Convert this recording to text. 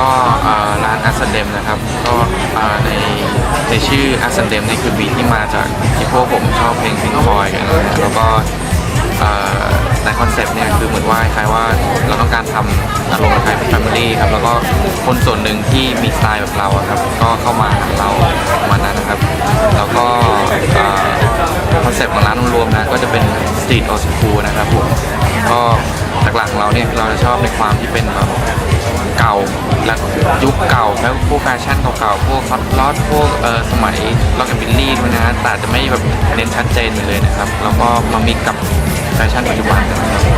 ก็ร้านอัสเดมนะครับ ก็ในในชื่ออัสเดมนี่คือบีที่มาจากที่พวกผมชอบเพลงพิงคอยกันแล้วก็ในคอนเซปต์เนี่ยคือเหมือนว่าคล้ายว่าเราต้องการทำอารมณ์คล้ายเป็นแฟมิลี่ครับแล้วก็คนส่วนหนึ่งที่มีสไตล์แบบเราครับก็เข้ามาหาเราประมาณนั้นนะครับ แล้วก็คอนเซปต์ของร้านรวมนะก็จะเป็นสตรีทออสคูนะครับผมก็หลักๆของเราเนี่ยเราจะชอบในความที่เป็นแบบเก่า และยุคเก่าแล้วพวกแฟชั่นเก่าๆ พวกฮอตลอดพวกเออสมัยล็อกแอนด์บิลลี่ด้วยนะแต่จะไม่แบบเน้นชัดเจนไปเลยนะครับ แล้วก็มามิกกับแฟชั่นปัจจุบันนะครับ